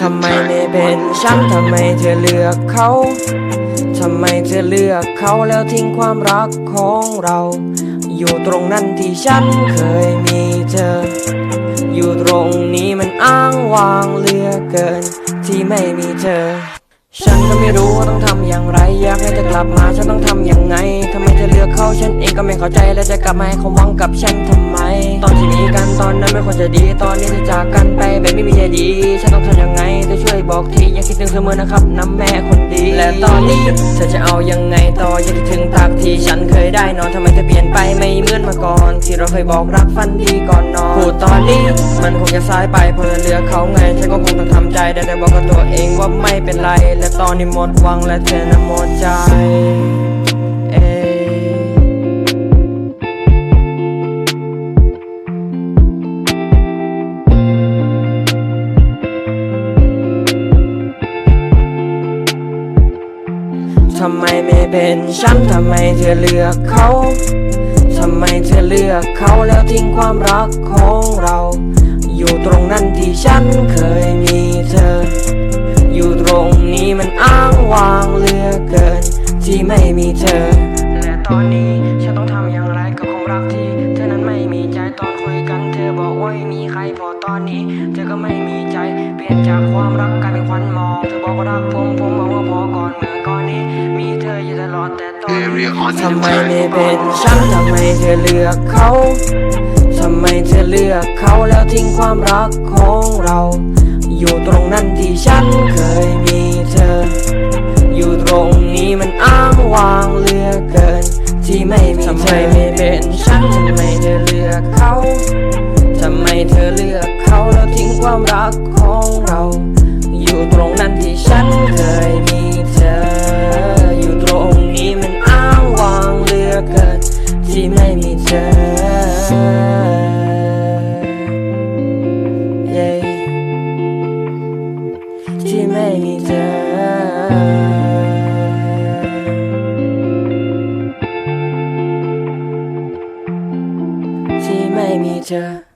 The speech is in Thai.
ทำไม่เป็นฉันทำไมเธอเลือกเขาทำไมเธอเลือกเขาแล้วทิ้งความรักของเรา อยู่ตรงนั้นที่ฉันเคยมีเธอ อยู่ตรงนี้มันอ้างว้างเหลือเกิน ที่ไม่มีเธอ ฉันก็ไม่รู้ว่าต้องทำอย่างไรอยากให้เธอกลับมาฉันต้องทำยังไงทำไมเธอเลือกเขาฉันเองก็ไม่เข้าใจแล้วจะกลับมาให้ความหวังกับฉันทำไม ตอนที่มีกัน ตอนนั้นไม่ควรจะดี ตอนนี้จะจากกันไปแบบไม่มีใจดี ฉันต้องทำยังไงเธอช่วยบอกทียังคิดถึงเสมอนะครับน้ำแม่คนดี และตอนนี้เธอจะเอายังไงต่อยังคิดถึงตักที่ฉันเคยได้นอนทำไมเธอเปลี่ยนไปไม่เหมือนเมื่อก่อน ที่เราเคยบอกรักฟันดีก่อนนอนพูดตอนนี้มันคงจะสายไปเพราะเธอเลือเขาไงฉันก็คงต้องทำใจได้แต่บอกกับตัวเองว่าไม่เป็นไร และตอนนี้หมดหวังและเธอน่ะหมดใจ ทำไมไม่เป็นฉันทำไมเธอเลือกเขาทำไมเธอเลือกเขาแล้วทิ้งความรักของเรา อยู่ตรงนั้นที่ฉันเคยมีเธอ อยู่ตรงนี้มันอ้างว้างเลือกเกิน ที่ไม่มีเธอ และตอนนี้ฉันต้องทำอย่างไรกับความรักที่ เธอนั้นไม่มีใจตอนคุยกันเธอบอกว่าไม่มีใครพอตอนนี้ เธอก็ไม่มีใจ เปลี่ยนจากความรักกลายเป็นควันมอง เธอบอกว่ารักผม ทำไมไม่เป็นฉันทำไมเธอเลือกเขาทำไมเธอเลือกเขาแล้วทิ้งความรักของเรา อยู่ตรงนั้นที่ฉันเคยมีเธอ อยู่ตรงนี้มันอ้างว้างเลือกเกิน ที่ไม่มีทำไมไม่เป็นฉันทำไมเธอเลือกเขาทำไมเธอเลือกเขาแล้วทิ้งความรัก need you.